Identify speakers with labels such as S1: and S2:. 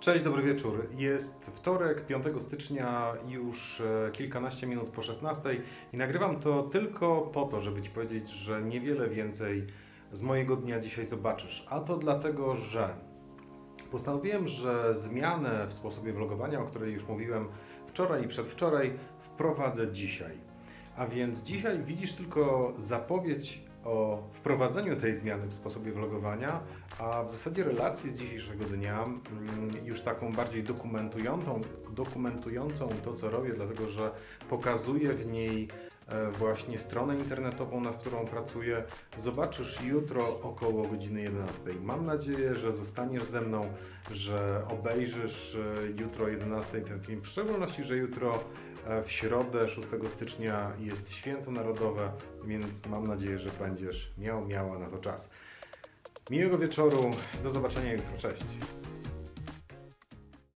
S1: Cześć, dobry wieczór. Jest wtorek, 5 stycznia, już e, kilkanaście minut po 16 i nagrywam to tylko po to, żeby Ci powiedzieć, że niewiele więcej z mojego dnia dzisiaj zobaczysz. A to dlatego, że postanowiłem, że zmianę w sposobie vlogowania, o której już mówiłem wczoraj i przedwczoraj, wprowadzę dzisiaj. A więc dzisiaj widzisz tylko zapowiedź o wprowadzeniu tej zmiany w sposobie vlogowania, a w zasadzie relacji z dzisiejszego dnia, mm, już taką bardziej dokumentującą, dokumentującą to, co robię, dlatego że pokazuję w niej właśnie stronę internetową, nad którą pracuję, zobaczysz jutro około godziny 11. Mam nadzieję, że zostaniesz ze mną, że obejrzysz e, jutro o 11 ten film, w szczególności, że jutro e, w środę 6 stycznia jest święto narodowe, więc mam nadzieję, że będziesz miał, miała na to czas. Miłego wieczoru, do zobaczenia jutro, cześć.